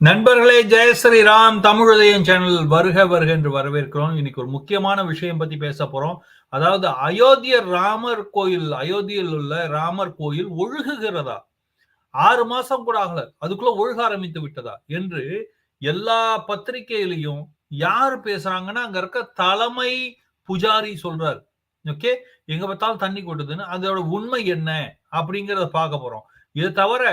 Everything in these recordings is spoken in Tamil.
நண்பர்களே ஜெய ஸ்ரீராம் தமிழுதயம் சேனல் வருக வருக என்று வரவேற்கிறோம். இன்னைக்கு ஒரு முக்கியமான விஷயம் பத்தி பேச போறோம். அதாவது அயோத்தியர் ராமர் கோயில் அயோத்தியில் உள்ள ராமர் கோயில் ஒழுகுகிறதா? ஆறு மாசம் கூட ஆகல. அதுக்குள்ள ஒழுக ஆரம்பித்து விட்டதா? என்று எல்லா பத்திரிகையிலையும் யார் பேசுறாங்கன்னா அங்க இருக்க தலைமை புஜாரி சொல்றாரு. ஓகே? எங்க பார்த்தாலும் தண்ணி கொட்டுதுன்னு. அதோட உண்மை என்ன? அப்படிங்கறத பார்க்க போறோம். இது தவிர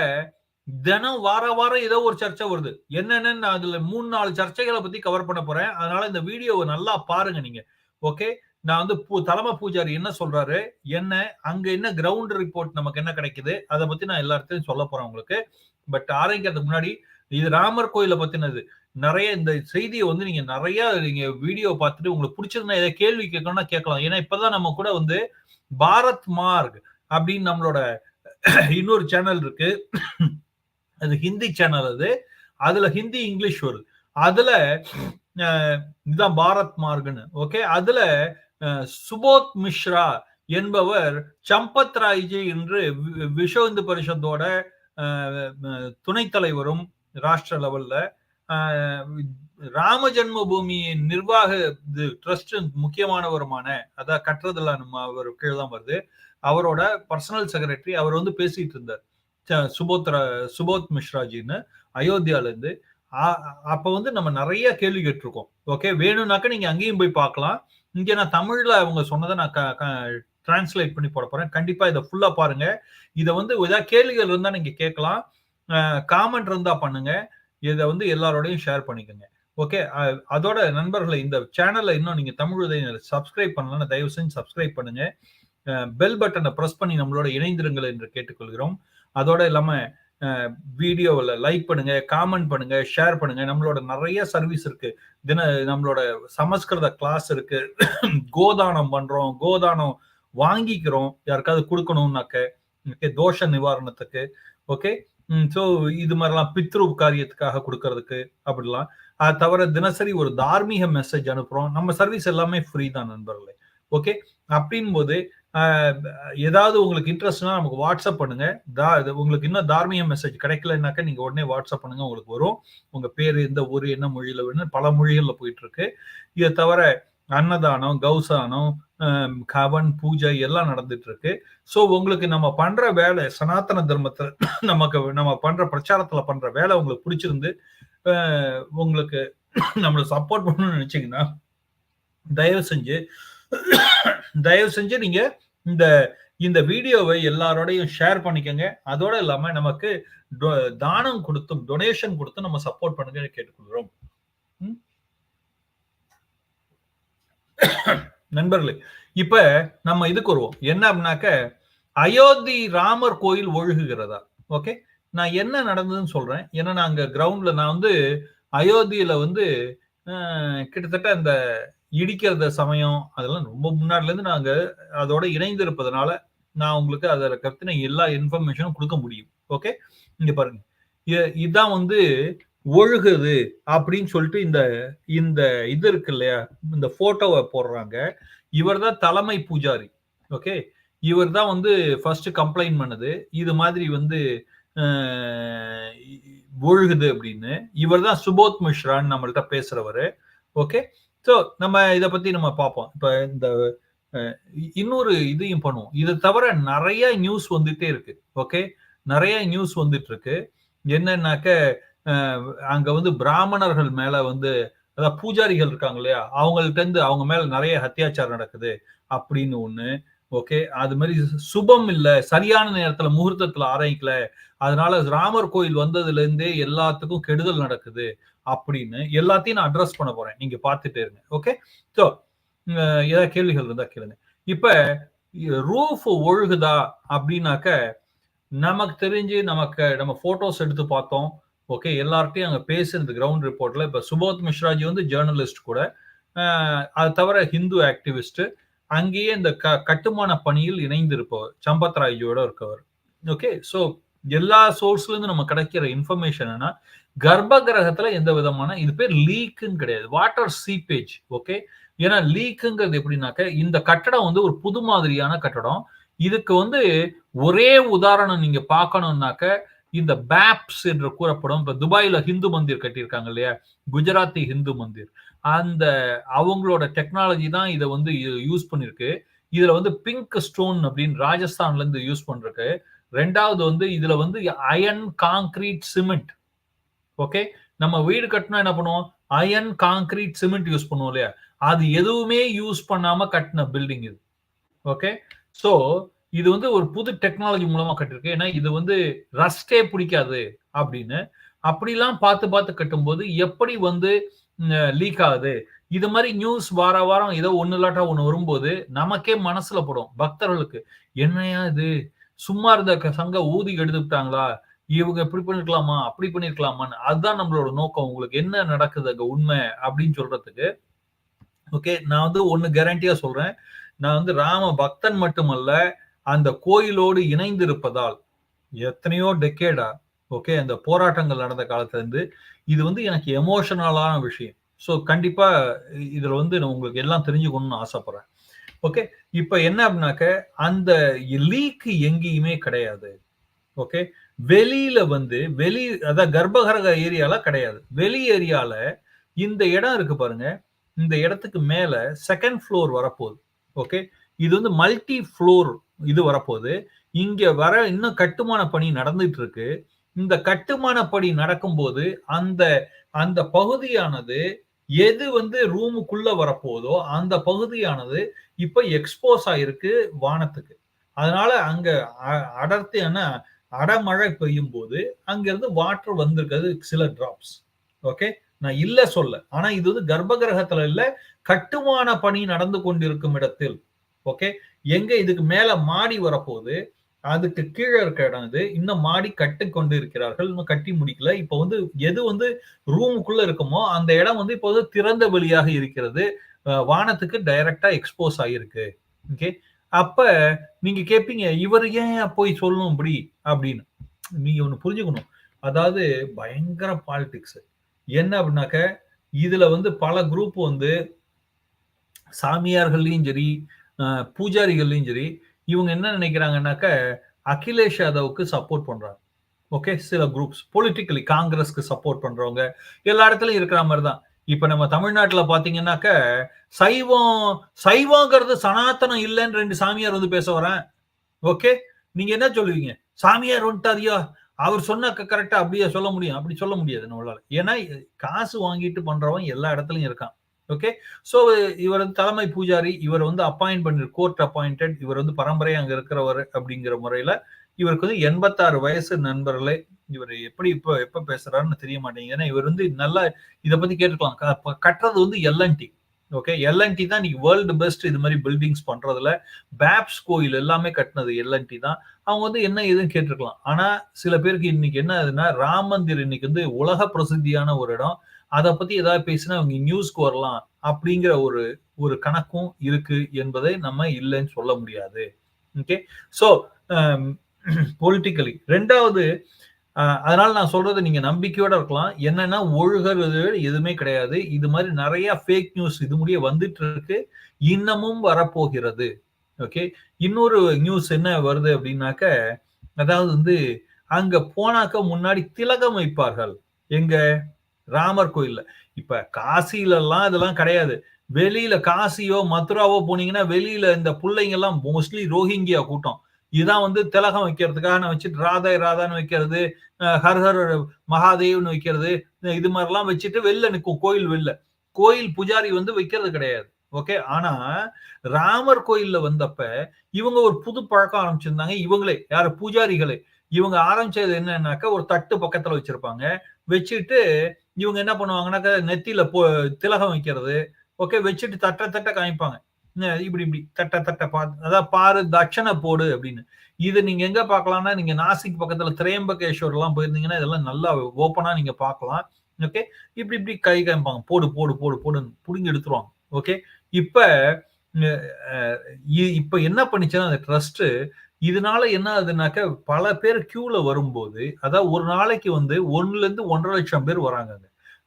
தினம் வார வாரம் ஏதோ ஒரு சர்ச்சை வருது. என்னென்னு நான் அதுல மூணு நாலு சர்ச்சைகளை பத்தி கவர் பண்ண போறேன். அதனால இந்த வீடியோவை நல்லா பாருங்க நீங்க. ஓகே நான் வந்து பூ தலைமை பூஜாரி என்ன சொல்றாரு? என்ன அங்க என்ன கிரவுண்ட் ரிப்போர்ட் நமக்கு என்ன கிடைக்குது? அதை பத்தி நான் எல்லா இடத்துலயும் சொல்ல போறேன் உங்களுக்கு. பட் ஆரம்பிக்கிறதுக்கு முன்னாடி இது ராமர் கோயிலை பத்தினது. நிறைய இந்த செய்தியை வந்து நீங்க நிறைய நீங்க வீடியோ பார்த்துட்டு உங்களுக்கு பிடிச்சிருந்தா ஏதாவது கேள்வி கேட்கணும்னா கேட்கலாம். ஏன்னா இப்பதான் நம்ம கூட வந்து பாரத் மார்க் அப்படின்னு நம்மளோட இன்னொரு சேனல் இருக்கு. அது ஹிந்தி சேனல் அது. அதுல ஹிந்தி இங்கிலீஷ் வரும் அதுல இதுதான் பாரத் மார்க்னு. ஓகே அதுல சுபோத் மிஸ்ரா என்பவர் சம்பத் ராய்ஜி என்று விஸ்வ இந்து பரிஷத்தோட துணைத் தலைவரும் ராஷ்டிர லெவல்ல ராம ஜென்ம பூமியின் நிர்வாக ட்ரஸ்ட் முக்கியமானவருமான அதான் கட்டுறதுல நம்ம அவர் கீழே தான் வருது. அவரோட பர்சனல் செக்ரட்டரி அவர் வந்து பேசிட்டு இருந்தார். சுபோத்ரா சுபோத் மிஸ்ராஜின்னு அயோத்தியால இருந்து வந்து நம்ம நிறைய கேள்வி கேட்டிருக்கோம். ஓகே வேணும்னாக்கா நீங்க அங்கேயும் போய் பார்க்கலாம். இங்க நான் தமிழ்ல அவங்க சொன்னதை நான் டிரான்ஸ்லேட் பண்ணி போட போறேன். கண்டிப்பா இதை ஃபுல்லா பாருங்க. இதை வந்து ஏதாவது கேள்விகள் இருந்தா நீங்க கேட்கலாம். காமெண்ட் இருந்தா பண்ணுங்க. இதை வந்து எல்லாரோடையும் ஷேர் பண்ணிக்கோங்க. ஓகே அதோட நண்பர்களை இந்த சேனல்ல இன்னும் நீங்க தமிழ் உதவி சப்ஸ்கிரைப் பண்ணலன்னா தயவு செஞ்சு சப்ஸ்கிரைப் பண்ணுங்க. பெல் பட்டனை ப்ரெஸ் பண்ணி நம்மளோட இணைந்திருங்கள் என்று கேட்டுக்கொள்கிறோம். அதோட இல்லாம வீடியோவில் லைக் பண்ணுங்க காமெண்ட் பண்ணுங்க ஷேர் பண்ணுங்க. நம்மளோட நிறைய சர்வீஸ் இருக்கு. தின நம்மளோட சமஸ்கிருத கிளாஸ் இருக்கு. கோதானம் பண்றோம் கோதானம் வாங்கிக்கிறோம். யாருக்காவது கொடுக்கணும்னாக்க தோஷ நிவாரணத்துக்கு ஓகே ஸோ இது மாதிரிலாம் பித்ரு காரியத்துக்காக கொடுக்கறதுக்கு அப்படிலாம். அது தவிர தினசரி ஒரு தார்மீக மெசேஜ் அனுப்புறோம். நம்ம சர்வீஸ் எல்லாமே ஃப்ரீ தான் நண்பர்களே ஓகே அப்படின் போது ஏதாவது உங்களுக்கு இன்ட்ரெஸ்ட்னா நமக்கு வாட்ஸ்அப் பண்ணுங்க. தா உங்களுக்கு இன்னும் தார்மீக மெசேஜ் கிடைக்கலனாக்கா நீங்க உடனே வாட்ஸ்அப் பண்ணுங்க உங்களுக்கு வரும். உங்க பேர் எந்த ஊர் என்ன மொழியில வேணும் பல மொழிகள்ல போயிட்டு இருக்கு இதை தவிர அன்னதானம் கௌசானம் கவன் பூஜை எல்லாம் நடந்துட்டு இருக்கு ஸோ உங்களுக்கு நம்ம பண்ற வேலை சனாதன தர்மத்தை நமக்கு நம்ம பண்ற பிரச்சாரத்துல பண்ற வேலை உங்களுக்கு பிடிச்சிருந்து உங்களுக்கு நம்மளை சப்போர்ட் பண்ணணும்னு நினைச்சீங்கன்னா தயவு செஞ்சு தயவு செஞ்சு நீங்க இந்த இந்த வீடியோவை எல்லாரோடையும் ஷேர் பண்ணிக்கோங்க. அதோட இல்லாம நமக்கு தானம் கொடுத்தும் டொனேஷன் கொடுத்து நம்ம சப்போர்ட் பண்ணுங்க கேட்டுக்கொள்கிறோம். நண்பர்களே இப்ப நம்ம இதுக்கு வருவோம் என்ன அப்படின்னாக்க அயோத்தி ராமர் கோயில் ஒழுகுகிறதா? ஓகே? நான் என்ன நடந்ததுன்னு சொல்றேன். ஏன்னா நான் அங்க கிரவுண்ட்ல நான் வந்து அயோத்தியில வந்து கிட்டத்தட்ட அந்த இடிக்கிறத சமயம் அதெல்லாம் ரொம்ப முன்னாடில இருந்து நாங்க அதோட இணைந்து இருப்பதனால நான் உங்களுக்கு அதில் கத்தின எல்லா இன்ஃபர்மேஷனும் கொடுக்க முடியும். ஓகே இங்க பாருங்க. இதுதான் வந்து ஒழுகுது அப்படின்னு சொல்லிட்டு இந்த இந்த இது இருக்கு இல்லையா? இந்த போட்டோவை போடுறாங்க. இவர் தான் தலைமை பூஜாரி. ஓகே இவர் தான் வந்து ஃபர்ஸ்ட் கம்ப்ளைண்ட் பண்ணுது. இது மாதிரி வந்து ஒழுகுது அப்படின்னு. இவர் தான் சுபோத் மிஸ்ரான்னு நம்மள்கிட்ட பேசுறவரு. ஓகே ஸோ நம்ம இதை பத்தி நம்ம பார்ப்போம். இப்போ இந்த இன்னொரு இதையும் பண்ணுவோம். இதை தவிர நிறைய நியூஸ் வந்துட்டே இருக்கு. ஓகே நிறைய நியூஸ் வந்துட்டு இருக்கு என்னன்னாக்க அங்க வந்து பிராமணர்கள் மேல வந்து அதாவது பூஜாரிகள் இருக்காங்க இல்லையா? அவங்கள்ட்ட இருந்து அவங்க மேல நிறைய அத்தியாச்சாரம் நடக்குது. அப்படின்னு ஒண்ணு ஓகே அது மாதிரி சுபம் இல்லை சரியான நேரத்துல முகூர்த்தத்துல ஆரம்பிக்கல. அதனால ராமர் கோயில் வந்ததுல இருந்தே எல்லாத்துக்கும் கெடுதல் நடக்குது அப்படின்னு எல்லாத்தையும் நான் அட்ரஸ் பண்ண போறேன். நீங்க பார்த்துட்டே இருங்க. ஓகே ஸோ ஏதாவது கேள்விகள் இருந்தா கேளுங்க. இப்ப ரூஃப் ஒழுகுதா அப்படின்னாக்க நமக்கு தெரிஞ்சு நமக்கு நம்ம போட்டோஸ் எடுத்து பார்த்தோம். ஓகே எல்லார்ட்டையும் அங்க பேசுறது கிரவுண்ட் ரிப்போர்ட்ல இப்ப சுபோத் மிஸ்ராஜி வந்து ஜேர்னலிஸ்ட் கூட. அது தவிர ஹிந்து ஆக்டிவிஸ்ட் அங்கேயே இந்த க கட்டுமான பணியில் இணைந்திருப்பவர் சம்பத் ராய்ஜியோட இருக்கவர். ஓகே ஸோ எல்லா சோர்ஸ்ல இருந்து நம்ம கிடைக்கிற இன்ஃபர்மேஷன் என்ன கர்ப்ப கிரகத்துல எந்த விதமான இது பேர் லீக்குன்னு கிடையாது. வாட்டர் சீப்பேஜ் ஓகே ஏன்னா லீக்குங்கிறது எப்படின்னாக்க இந்த கட்டடம் வந்து ஒரு புது மாதிரியான கட்டடம். இதுக்கு வந்து ஒரே உதாரணம் நீங்க பார்க்கணும்னாக்க இந்த பேப்ஸ் என்று கூறப்படும் இப்ப துபாயில ஹிந்து மந்திர் கட்டியிருக்காங்க இல்லையா? குஜராத்தி ஹிந்து மந்திர். அந்த அவங்களோட டெக்னாலஜி தான் இதை வந்து யூஸ் பண்ணிருக்கு. இதுல வந்து பிங்க் ஸ்டோன் அப்படின்னு ராஜஸ்தான்ல இருந்து யூஸ் பண்றதுக்கு. ரெண்டாவது வந்து இதுல வந்து அயன் காங்கிரீட் சிமெண்ட் ஓகே நம்ம வீடு கட்டினா என்ன பண்ணுவோம்? அயன் காங்கிரீட் சிமெண்ட் யூஸ் பண்ணுவோம் இல்லையா? அது எதுவுமே யூஸ் பண்ணாம கட்டின பில்டிங் இது. ஓகே ஸோ இது வந்து ஒரு புது டெக்னாலஜி மூலமா கட்டிருக்கு ஏன்னா இது வந்து ரஸ்டே பிடிக்காது அப்படின்னு. அப்படிலாம் பார்த்து பார்த்து கட்டும்போது எப்படி வந்து லீக் ஆகுது. இது மாதிரி நியூஸ் வார வாரம் ஏதோ ஒன்னு இல்லாட்டா ஒண்ணு வரும்போது நமக்கே மனசுல படும். பக்தர்களுக்கு என்னையா இது? சும்மா இருந்த சங்க ஊதி எடுத்துக்கிட்டாங்களா இவங்க இப்படி பண்ணிருக்கலாமா? அப்படி பண்ணிருக்கலாமான்னு. அதுதான் நம்மளோட நோக்கம். உங்களுக்கு என்ன நடக்குது அங்க உண்மை அப்படின்னு சொல்றதுக்கு. ஓகே நான் வந்து ஒன்னு கேரண்டியா சொல்றேன். நான் வந்து ராம பக்தன் மட்டுமல்ல அந்த கோயிலோடு இணைந்திருப்பதால் எத்தனையோ டெக்கேடா ஓகே அந்த போராட்டங்கள் நடந்த காலத்துலேருந்து இது வந்து எனக்கு எமோஷனலான விஷயம். ஸோ கண்டிப்பாக இதில் வந்து நான் உங்களுக்கு எல்லாம் தெரிஞ்சுக்கணும்னு ஆசைப்பட்றேன். ஓகே இப்போ என்ன அப்படின்னாக்க அந்த லீக்கு எங்கேயுமே கிடையாது. ஓகே வெளியில வந்து வெளி அதாவது கர்ப்பகரக ஏரியால கிடையாது. வெளி ஏரியால இந்த இடம் இருக்கு பாருங்க. இந்த இடத்துக்கு மேல செகண்ட் ஃப்ளோர் வரப்போகுது. ஓகே இது வந்து மல்டி ஃப்ளோர் இது வரப்போகுது. இங்க வர இன்னும் கட்டுமான பணி நடந்துட்டு இருக்கு. இந்த கட்டுமான பணி நடக்கும்போது அந்த அந்த பகுதியானது எது வந்து ரூமுக்குள்ள வரப்போதோ அந்த பகுதியானது இப்ப எக்ஸ்போஸ் ஆயிருக்கு வானத்துக்கு. அதனால அங்க அடர்த்தியான அடமழை பெய்யும் போது அங்கிருந்து வாட்டர் வந்திருக்கிறது சில டிராப்ஸ் ஓகே நான் இல்ல சொல்ல. ஆனா இது வந்து கர்ப்ப கிரகத்துல இல்ல கட்டுமான பணி நடந்து கொண்டிருக்கும் இடத்தில். ஓகே எங்க இதுக்கு மேல மாடி வரப்போது அதுக்கு கீழே இருக்க இடம் இது. இன்னும் மாடி கட்டி கொண்டு இருக்கிறார்கள் இன்னும் கட்டி முடிக்கல. இப்ப வந்து எது வந்து ரூமுக்குள்ள இருக்குமோ அந்த இடம் வந்து இப்போ வந்து திறந்த வெளியாக இருக்கிறது. வானத்துக்கு டைரக்டா எக்ஸ்போஸ் ஆகிருக்கு ஓகே? அப்ப நீங்க கேட்பீங்க இவர் ஏன் போய் சொல்லணும் இப்படி? அப்படின்னு. நீங்க ஒண்ணு புரிஞ்சுக்கணும். அதாவது பயங்கர பாலிடிக்ஸ் என்ன அப்படின்னாக்க இதுல வந்து பல குரூப் வந்து சாமியார்கள்லயும் சரி பூஜாரிகள்லயும் சரி இவங்க என்ன நினைக்கிறாங்கன்னாக்க அகிலேஷ் யாதவுக்கு சப்போர்ட் பண்றாங்க ஓகே சில குரூப்ஸ் பொலிட்டிக்கலி காங்கிரஸ்க்கு சப்போர்ட் பண்றவங்க எல்லா இடத்துலயும் இருக்கிற மாதிரி தான் இப்ப நம்ம தமிழ்நாட்டில் பாத்தீங்கன்னாக்க சைவம் சைவங்கிறது சனாத்தனம் இல்லைன்னு ரெண்டு சாமியார் வந்து பேச வரேன் ஓகே நீங்க என்ன சொல்லுவீங்க? சாமியார் வந்துட்டாரியா? அவர் சொன்ன கரெக்டா அப்படியே சொல்ல முடியும். அப்படி சொல்ல முடியாது நம்மளால. ஏன்னா காசு வாங்கிட்டு பண்றவன் எல்லா இடத்துலயும் இருக்கான். ஓகே ஸோ இவர் வந்து தலைமை பூஜாரி இவர் வந்து அப்பாயிண்ட் பண்ணி கோர்ட் அப்பாயிண்டட் இவர் வந்து பரம்பரை அங்கே இருக்கிறவர் அப்படிங்கிற முறையில் இவருக்கு வந்து எண்பத்தாறு வயசு நண்பர்களே இவர் எப்படி இப்போ எப்போ பேசுறாருன்னு தெரிய மாட்டேங்குது. ஏன்னா இவர் வந்து நல்லா இதை பத்தி கேட்டுக்கலாம். கட்டுறது வந்து எல்என்டி ஓகே எல்என்டி தான் இன்னைக்கு வேர்ல்டு பெஸ்ட் இது மாதிரி பில்டிங்ஸ் பண்றதுல. பேப்ஸ் கோயில் எல்லாமே கட்டினது எல்என்டி தான். அவங்க வந்து என்ன எதுன்னு கேட்டிருக்கலாம் ஆனா சில பேருக்கு இன்னைக்கு என்ன ஆகுதுன்னா ராம் மந்திர் இன்னைக்கு வந்து உலக பிரசித்தியான ஒரு இடம். அதை பத்தி ஏதாவது பேசினா அவங்க நியூஸ்க்கு வரலாம் அப்படிங்கிற ஒரு ஒரு கணக்கும் இருக்கு என்பதை நம்ம இல்லைன்னு சொல்ல முடியாது. ஓகே ஸோ பொலிட்டிக்கலி ரெண்டாவது அதனால நான் சொல்றது நீங்க நம்பிக்கையோட இருக்கலாம். என்னன்னா ஒழுகிறது எதுவுமே கிடையாது. இது மாதிரி நிறைய ஃபேக் நியூஸ் இது முடிய வந்துட்டு இருக்கு. இன்னமும் வரப்போகிறது. ஓகே இன்னொரு நியூஸ் என்ன வருது அப்படின்னாக்க அதாவது வந்து அங்க போனாக்க முன்னாடி திலகம் வைப்பார்கள். எங்க? ராமர் கோயில்ல. இப்ப காசில எல்லாம் இதெல்லாம் கிடையாது. வெளியில காசியோ மதுராவோ போனீங்கன்னா வெளியில இந்த பிள்ளைங்க எல்லாம் மோஸ்ட்லி ரோஹிங்கியா கூட்டம். இதான் வந்து திலகம் வைக்கிறதுக்காக நான் வச்சுட்டு ராதா ராதான்னு வைக்கிறது ஹர் ஹர் மகாதேவ்னு வைக்கிறது இது மாதிரிலாம் வச்சுட்டு வெளில நிற்கும் கோயில் வெளில. கோயில் புஜாரி வந்து வைக்கிறது கிடையாது. ஓகே? ஆனா ராமர் கோயில்ல வந்தப்ப இவங்க ஒரு புது பழக்கம் ஆரம்பிச்சிருந்தாங்க. இவங்களே யாரு? பூஜாரிகளே. இவங்க ஆரம்பிச்சது என்னன்னாக்கா ஒரு தட்டு பக்கத்துல வச்சிருப்பாங்க. வச்சுட்டு இவங்க என்ன பண்ணுவாங்கன்னாக்கா நெத்தியில போ திலகம் வைக்கிறது. ஓகே வச்சுட்டு தட்ட தட்ட காமிப்பாங்க. இப்படி இப்படி தட்ட தட்ட பா அதான் பாரு தட்சணை போடு அப்படின்னு. இது நீங்க எங்க பாக்கலாம்னா நீங்க நாசிக் பக்கத்துல திரையம்பகேஸ்வர் எல்லாம் போயிருந்தீங்கன்னா இதெல்லாம் நல்லா ஓப்பனா நீங்க பார்க்கலாம். ஓகே இப்படி இப்படி கை காமிப்பாங்க. போடு போடு போடு போடுன்னு புடுங்கி எடுத்துருவாங்க. ஓகே இப்ப இப்ப என்ன பண்ணிச்சுன்னா அந்த ட்ரஸ்ட் இதனால என்ன ஆகுதுனாக்க பல பேர் கியூல வரும்போது அதாவது ஒரு நாளைக்கு வந்து ஒன்னுல இருந்து ஒன்றரை லட்சம் பேர் வராங்க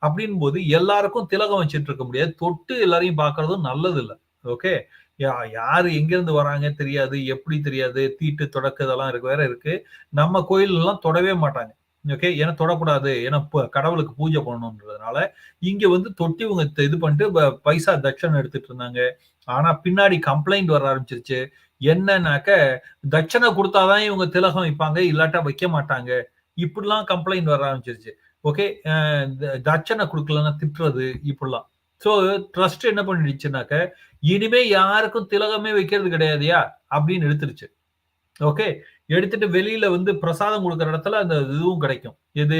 அப்படின் போது எல்லாருக்கும் திலகம் வச்சுட்டு இருக்க முடியாது. தொட்டு எல்லாரையும் பாக்குறதும் நல்லது இல்லை ஓகே யாரு எங்க இருந்து வராங்க தெரியாது. எப்படி தெரியாது? தீட்டு தொடக்கு இதெல்லாம் இருக்கு வேற இருக்கு. நம்ம கோயில் எல்லாம் தொடவே மாட்டாங்க. ஓகே? ஏன்னா தொடக்கூடாது. ஏன்னா கடவுளுக்கு பூஜை பண்ணணும்ன்றதுனால இங்க வந்து தொட்டி இவங்க இது பண்ணிட்டு பைசா தட்சணை எடுத்துட்டு இருந்தாங்க. ஆனா பின்னாடி கம்ப்ளைண்ட் வர ஆரம்பிச்சிருச்சு. என்னன்னாக்க தட்சணை கொடுத்தாதான் இவங்க திலகம் வைப்பாங்க இல்லாட்டா வைக்க மாட்டாங்க. இப்படிலாம் கம்ப்ளைண்ட் வர ஆரம்பிச்சிருச்சு. ஓகே தட்சணை கொடுக்கலன்னா திட்டுறது இப்படிலாம். ஸோ ட்ரஸ்ட் என்ன பண்ணிடுச்சுனாக்க இனிமே யாருக்கும் திலகமே வைக்கிறது கிடையாதுயா அப்படின்னு எடுத்துருச்சு. ஓகே எடுத்துட்டு வெளியில வந்து பிரசாதம் கொடுக்குற இடத்துல அந்த இதுவும் கிடைக்கும். எது?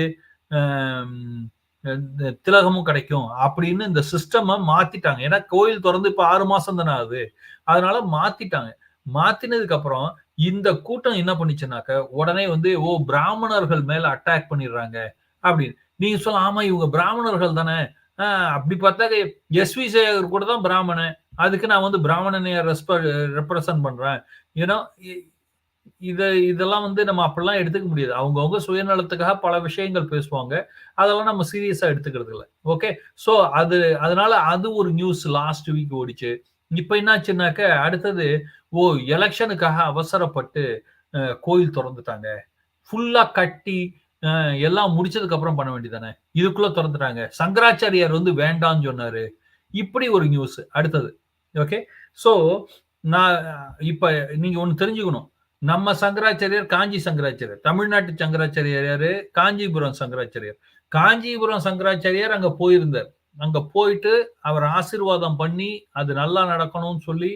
திலகமும் கிடைக்கும். அப்படின்னு இந்த சிஸ்டம் மாத்திட்டாங்க. ஏன்னா கோயில் திறந்து இப்ப ஆறு மாசம் தானே ஆகுது. அதனால மாத்திட்டாங்க. மாத்தினதுக்கு அப்புறம் இந்த கூட்டம் என்ன பண்ணிச்சுனாக்க உடனே வந்து ஓ பிராமணர்கள் மேல அட்டாக் பண்ணிடுறாங்க அப்படின்னு. நீங்க சொல்ல ஆமா இவங்க பிராமணர்கள் தானே. அப்படி பார்த்தா எஸ் வி சேகர் கூட தான் பிராமணன். அதுக்கு நான் வந்து பிராமணனைய ரெப்ரசன்ட் பண்றேன். ஏன்னா இத இதெல்லாம் வந்து நம்ம அப்படிலாம் எடுத்துக்க முடியாது. அவங்கவுங்க சுயநலத்துக்காக பல விஷயங்கள் பேசுவாங்க. அதெல்லாம் நம்ம சீரியஸா எடுத்துக்கிறது இல்லை ஓகே ஸோ அது அதனால அது ஒரு நியூஸ் லாஸ்ட் வீக் ஓடிச்சு. இப்ப என்னாச்சுன்னாக்க அடுத்தது ஓ எலெக்ஷனுக்காக அவசரப்பட்டு கோயில் திறந்துட்டாங்க. ஃபுல்லா கட்டி எல்லாம் முடிச்சதுக்கு அப்புறம் பண்ண வேண்டியதானே இதுக்குள்ள திறந்துட்டாங்க. சங்கராச்சாரியார் வந்து வேண்டான்னு சொன்னாரு. இப்படி ஒரு நியூஸ் அடுத்தது. ஓகே ஸோ நான் இப்ப நீங்க ஒன்று தெரிஞ்சுக்கணும். நம்ம சங்கராச்சாரியர் காஞ்சி சங்கராச்சாரியர். தமிழ்நாட்டு சங்கராச்சாரியர் யாரு? காஞ்சிபுரம் சங்கராச்சாரியர். காஞ்சிபுரம் சங்கராச்சாரியார் அங்க போயிருந்தார். அங்க போயிட்டு அவர் ஆசிர்வாதம் பண்ணி அது நல்லா நடக்கணும்னு சொல்லி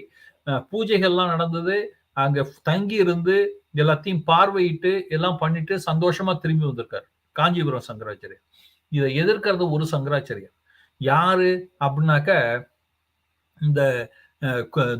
பூஜைகள்லாம் நடந்தது. அங்க தங்கி இருந்து எல்லாத்தையும் பார்வையிட்டு எல்லாம் பண்ணிட்டு சந்தோஷமா திரும்பி வந்திருக்காரு காஞ்சிபுரம் சங்கராச்சாரியர். இதை எதிர்க்கிறது ஒரு சங்கராச்சாரியர். யாரு அப்படின்னாக்க இந்த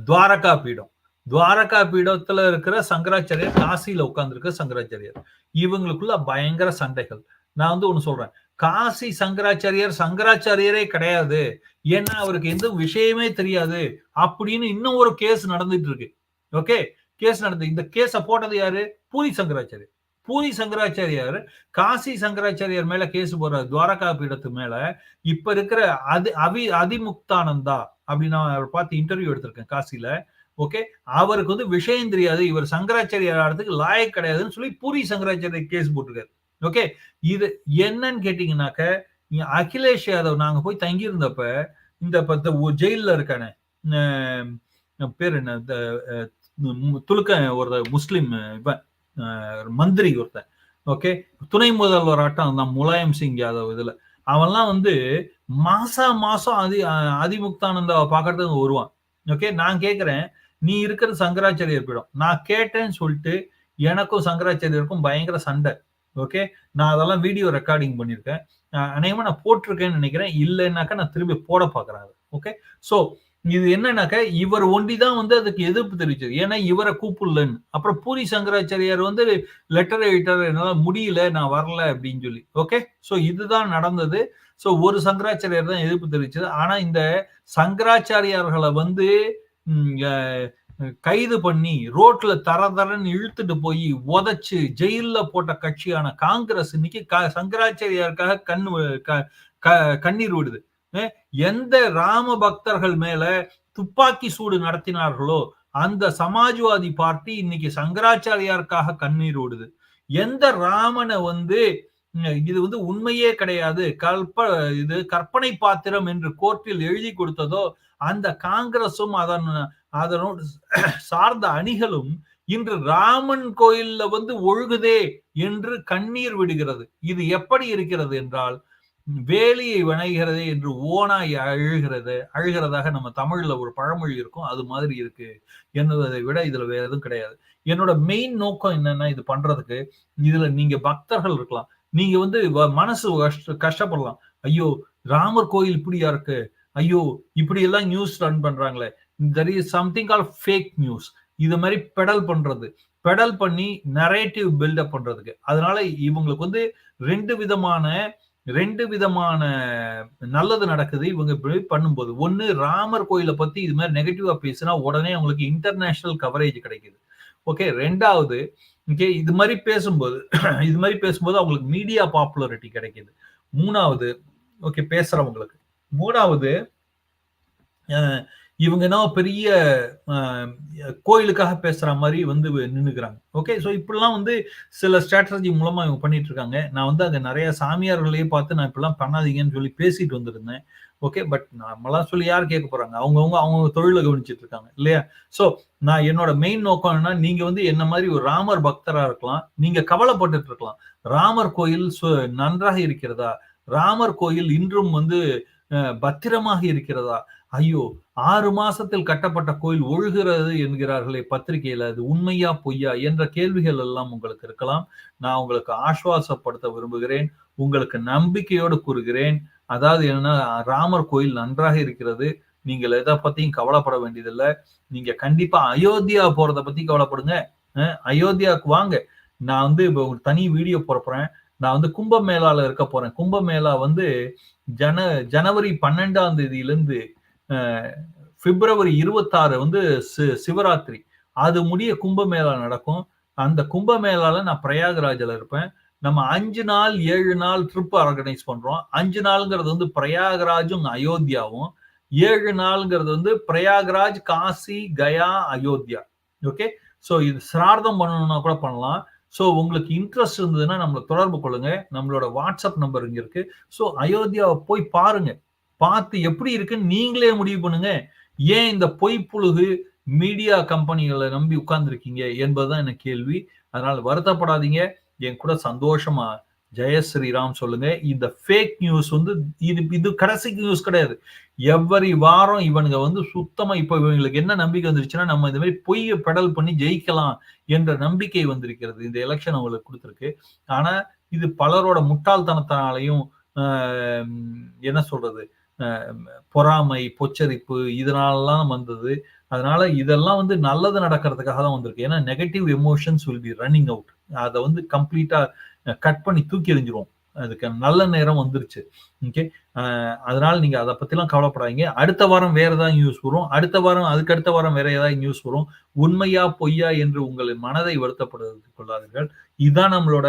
துவாரகா பீடம். துவாரகா பீடத்துல இருக்கிற சங்கராச்சாரியர் காசியில உட்கார்ந்துருக்க சங்கராச்சாரியர். இவங்களுக்குள்ள பயங்கர சண்டைகள். நான் வந்து ஒண்ணு சொல்றேன். காசி சங்கராச்சாரியர் சங்கராச்சாரியரே கிடையாது. ஏன்னா அவருக்கு எந்த விஷயமே தெரியாது. அப்படின்னு இன்னும் ஒரு கேஸ் நடந்துட்டு இருக்கு. ஓகே கேஸ் நடந்து இந்த கேஸ போட்டது யாரு? பூரி சங்கராச்சாரியர். பூரி சங்கராச்சாரியார் காசி சங்கராச்சாரியார் மேல கேஸ் போற துவாரகா பீடத்து மேல. இப்ப இருக்கிற அது அவி அதிமுக்தானந்தா அப்படின்னு நான் அவர் பார்த்து இன்டர்வியூ எடுத்திருக்கேன் காசில ஓகே அவருக்கு வந்து விஷயம் தெரியாது. இவர் சங்கராச்சாரியார் ஆடுறதுக்கு லாயக் கிடையாதுன்னு சொல்லி பூரி சங்கராச்சாரியர் கேஸ் போட்டிருக்காரு. ஓகே இது என்னன்னு கேட்டீங்கன்னாக்க அகிலேஷ் யாதவ் நாங்க போய் தங்கி இருந்தப்ப இந்த பத்த ஜெயில இருக்கானே பேர் என்ன துலுக்க ஒரு முஸ்லிம் இவன் மந்திரி ஒருத்தன். ஓகே துணை முதல்வர் ஆட்டம் தான் முலாயம் சிங் யாதவ் இதுல. அவன்லாம் வந்து மாசா மாசம் அதி அதிமுக்தானந்தாவை பாக்குறதுக்கு வருவான். ஓகே நான் கேக்குறேன் நீ இருக்கிற சங்கராச்சாரியர் பீடம். நான் கேட்டேன்னு சொல்லிட்டு எனக்கும் சங்கராச்சாரியருக்கும் பயங்கர சண்டை. ஓகே நான் அதெல்லாம் வீடியோ ரெக்கார்டிங் பண்ணியிருக்கேன். அநேகமாக நான் போட்டிருக்கேன்னு நினைக்கிறேன். இல்லைன்னாக்கா நான் திரும்பி போட பாக்குறேன் ஓகே ஸோ இது என்னன்னாக்க இவர் ஒண்டிதான் வந்து அதுக்கு எதிர்ப்பு தெரிவிச்சது. ஏன்னா இவரை கூப்பிடலன்னு. அப்புறம் பூரி சங்கராச்சாரியார் வந்து லெட்டர் எழுட்டார் என்னால் முடியல நான் வரல அப்படின்னு சொல்லி. ஓகே ஸோ இதுதான் நடந்தது. ஸோ ஒரு சங்கராச்சாரியார் தான் எதிர்ப்பு தெரிவிச்சது. ஆனால் இந்த சங்கராச்சாரியார்களை வந்து கைது பண்ணி ரோட்ல தர தரன்னு இழுத்துட்டு போய் உதச்சு ஜெயில போட்ட கட்சியான காங்கிரஸ் இன்னைக்கு சங்கராச்சாரியாருக்காக கண் கண்ணீர் விடுது. எந்த ராம பக்தர்கள் மேல துப்பாக்கி சூடு நடத்தினார்களோ அந்த சமாஜ்வாதி பார்ட்டி இன்னைக்கு சங்கராச்சாரியாருக்காக கண்ணீர் விடுது. எந்த ராமனை வந்து இது வந்து உண்மையே கிடையாது. கல்ப இது கற்பனை பாத்திரம் என்று கோர்ட்டில் எழுதி கொடுத்ததோ அந்த காங்கிரசும் அதன் அதனோடு சார்ந்த அணிகளும் இன்று ராமன் கோயில்ல வந்து ஒழுகுதே என்று கண்ணீர் விடுகிறது. இது எப்படி இருக்கிறது என்றால் வேலியை வணைகிறதே என்று ஓனாய் அழுகிறது. அழுகிறதாக நம்ம தமிழ்ல ஒரு பழமொழி இருக்கும். அது மாதிரி இருக்கு. என்பதை விட இதுல வேற எதுவும் கிடையாது. என்னோட மெயின் நோக்கம் என்னன்னா இது பண்றதுக்கு இதுல நீங்க பக்தர்கள் இருக்கலாம். நீங்க வந்து மனசு கஷ்ட கஷ்டப்படலாம். ஐயோ ராமர் கோயில் இப்படியா இருக்கு? ஐயோ இப்படி எல்லாம் நியூஸ் ரன் பண்றாங்களே. There is something all fake news இது மாதிரி பெடல் பண்றது. பெடல் பண்ணி நரேட்டிவ் பில்டப் பண்றதுக்கு. அதனால இவங்களுக்கு வந்து ரெண்டு விதமான ரெண்டு விதமான நல்லது நடக்குது இவங்க இப்படி பண்ணும்போது. ஒன்னு ராமர் கோயிலை பத்தி இது மாதிரி நெகட்டிவா பேசினா உடனே அவங்களுக்கு இன்டர்நேஷனல் கவரேஜ் கிடைக்குது. ஓகே ரெண்டாவது ஓகே இது மாதிரி பேசும்போது இது மாதிரி பேசும்போது அவங்களுக்கு மீடியா பாப்புலரிட்டி கிடைக்குது. மூணாவது ஓகே பேசுறவங்களுக்கு. மூணாவது இவங்க என்ன பெரிய கோயிலுக்காக பேசுற மாதிரி வந்து நின்னுக்கிறாங்க. ஓகே ஸோ இப்படிலாம் வந்து சில ஸ்ட்ராட்டஜி மூலமா இவங்க பண்ணிட்டு இருக்காங்க. நான் வந்து அங்கே நிறைய சாமியார்களையே பார்த்து நான் இப்படிலாம் பண்ணாதீங்கன்னு சொல்லி பேசிட்டு வந்திருந்தேன். ஓகே பட் நம்மளாம் சொல்லி யார் கேட்க போறாங்க? அவங்கவுங்க அவங்க தொழிலை கவனிச்சிட்டு இருக்காங்க இல்லையா? ஸோ நான் என்னோட மெயின் நோக்கம் என்ன நீங்க வந்து என்ன மாதிரி ஒரு ராமர் பக்தரா இருக்கலாம் நீங்க கவலைப்பட்டுட்டு இருக்கலாம். ராமர் கோயில் நன்றாக இருக்கிறதா? ராமர் கோயில் இன்றும் வந்து பத்திரமாக இருக்கிறதா? ஐயோ ஆறு மாசத்தில் கட்டப்பட்ட கோயில் ஒழுகிறது என்கிறார்களே பத்திரிகையில அது உண்மையா பொய்யா என்ற கேள்விகள் எல்லாம் உங்களுக்கு இருக்கலாம். நான் உங்களுக்கு ஆஸ்வாசப்படுத்த விரும்புகிறேன் உங்களுக்கு நம்பிக்கையோடு கூறுகிறேன். அதாவது என்னன்னா ராமர் கோயில் நன்றாக இருக்கிறது. நீங்கள் எதை பத்தியும் கவலைப்பட வேண்டியதில்லை. நீங்க கண்டிப்பா அயோத்தியா போறத பத்தி கவலைப்படுங்க. அயோத்தியாவுக்கு வாங்க. நான் வந்து இப்போ தனி வீடியோ போறப்போறேன் நான் வந்து கும்பமேளால இருக்க போறேன். கும்பமேளா வந்து ஜன ஜனவரி பன்னெண்டாம் தேதியிலிருந்து பிப்ரவரி இருபத்தாறு வந்து சிவராத்திரி. அது முடிய கும்பமேளா நடக்கும். அந்த கும்பமேளால நான் பிரயாகராஜில் இருப்பேன். நம்ம அஞ்சு நாள் ஏழு நாள் ட்ரிப் ஆர்கனைஸ் பண்றோம். அஞ்சு நாளுங்கிறது வந்து பிரயாகராஜும் அயோத்தியாவும். ஏழு நாளுங்கிறது வந்து பிரயாகராஜ் காசி கயா அயோத்தியா. ஓகே? ஸோ இது சிரார்த்தம் பண்ணணும்னா கூட பண்ணலாம். ஸோ உங்களுக்கு இன்ட்ரெஸ்ட் இருந்ததுன்னா நம்மளை தொடர்பு கொள்ளுங்க. நம்மளோட வாட்ஸ்அப் நம்பர் இங்க இருக்கு. ஸோ அயோத்தியாவை போய் பாருங்க. பார்த்து எப்படி இருக்குன்னு நீங்களே முடிவு பண்ணுங்க. ஏன் இந்த பொய்ப்புழுகு மீடியா கம்பெனிகளை நம்பி உட்கார்ந்துருக்கீங்க என்பதுதான் என்ன கேள்வி. அதனால வருத்தப்படாதீங்க. என் கூட சந்தோஷமா ஜெய ஸ்ரீராம் சொல்லுங்க. இந்த ஃபேக் நியூஸ் வந்து இது இது கடைசி நியூஸ் கிடையாது. எவ்வரி வாரம் இவனுங்க வந்து சுத்தமா இப்ப இவங்களுக்கு என்ன நம்பிக்கை வந்துருச்சுன்னா நம்ம இந்த மாதிரி பொய்யை பெடல் பண்ணி ஜெயிக்கலாம் என்ற நம்பிக்கை வந்திருக்கிறது. இந்த எலெக்ஷன் அவங்களுக்கு கொடுத்துருக்கு. ஆனா இது பலரோட முட்டாள்தனத்தினாலையும் என்ன சொல்றது? பொறாமை பொச்சரிப்பு இதனாலலாம் வந்தது. அதனால இதெல்லாம் வந்து நல்லது நடக்கிறதுக்காக தான் வந்திருக்கு. ஏன்னா negative emotions will be running out அதை வந்து கம்ப்ளீட்டா கட் பண்ணி தூக்கி எறிஞ்சிரும் அதுக்கு நல்ல நேரம் வந்துருச்சு. ஓகே? அதனால நீங்க அதை பத்திலாம் கவலைப்படாதீங்க. அடுத்த வாரம் வேற ஏதாவது நியூஸ் வரும். அடுத்த வாரம் அதுக்கு அடுத்த வாரம் வேற ஏதாவது நியூஸ் வரும். உண்மையா பொய்யா என்று உங்கள் மனதை வருத்தப்படுவது கொள்ளாதீர்கள். இதுதான் நம்மளோட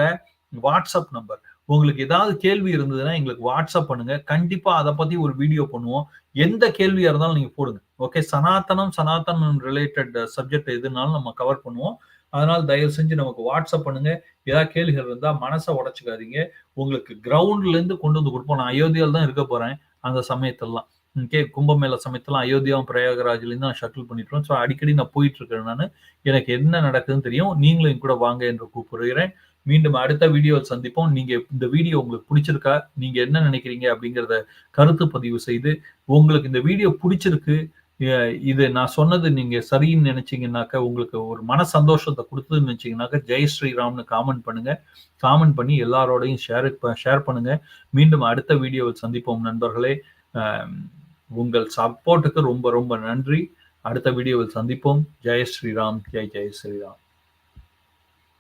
வாட்ஸ்அப் நம்பர் உங்களுக்கு ஏதாவது கேள்வி இருந்ததுன்னா எங்களுக்கு வாட்ஸ்அப் பண்ணுங்க. கண்டிப்பா அதை பத்தி ஒரு வீடியோ பண்ணுவோம். எந்த கேள்வியா இருந்தாலும் நீங்க போடுங்க. ஓகே? சனாதனம் சனாதனம் ரிலேட்டட் சப்ஜெக்ட் எதுனாலும் நம்ம கவர் பண்ணுவோம். அதனால தயவு செஞ்சு நமக்கு வாட்ஸ்அப் பண்ணுங்க. ஏதாவது கேள்விகள் இருந்தா மனசை உடச்சுக்காதீங்க. உங்களுக்கு கிரவுண்ட்ல இருந்து கொண்டு வந்து கொடுப்போம். நான் அயோத்தியாவில் தான் இருக்க போறேன். அந்த சமயத்தெல்லாம். ஓகே கும்பமேள சமயத்தில் அயோத்தியாவும் பிரயாகராஜ்லேருந்து நான் ஷட்டில் பண்ணிட்டுருவேன் ஸோ அடிக்கடி நான் போயிட்டுருக்கேன் நான். எனக்கு என்ன நடக்குதுன்னு தெரியும். நீங்களும் என் கூட வாங்க என்று கூப்பிடுகிறேன். மீண்டும் அடுத்த வீடியோவில் சந்திப்போம். நீங்க இந்த வீடியோ உங்களுக்கு பிடிச்சிருக்கா? நீங்க என்ன நினைக்கிறீங்க அப்படிங்கிறத கருத்து பதிவு செய்து உங்களுக்கு இந்த வீடியோ பிடிச்சிருக்கு இது நான் சொன்னது நீங்க சரின்னு நினைச்சீங்கன்னாக்க உங்களுக்கு ஒரு மன சந்தோஷத்தை கொடுத்ததுன்னு நினைச்சீங்கன்னாக்க ஜெய் ஸ்ரீராம்னு காமெண்ட் பண்ணுங்க. காமெண்ட் பண்ணி எல்லாரோடையும் ஷேர் ஷேர் பண்ணுங்க. மீண்டும் அடுத்த வீடியோவில் சந்திப்போம் நண்பர்களே. உங்கள் சப்போர்ட்டுக்கு ரொம்ப ரொம்ப நன்றி. அடுத்த வீடியோவில் சந்திப்போம். ஜெய் ஸ்ரீராம். ஜெய் ஜெய் ஸ்ரீராம்.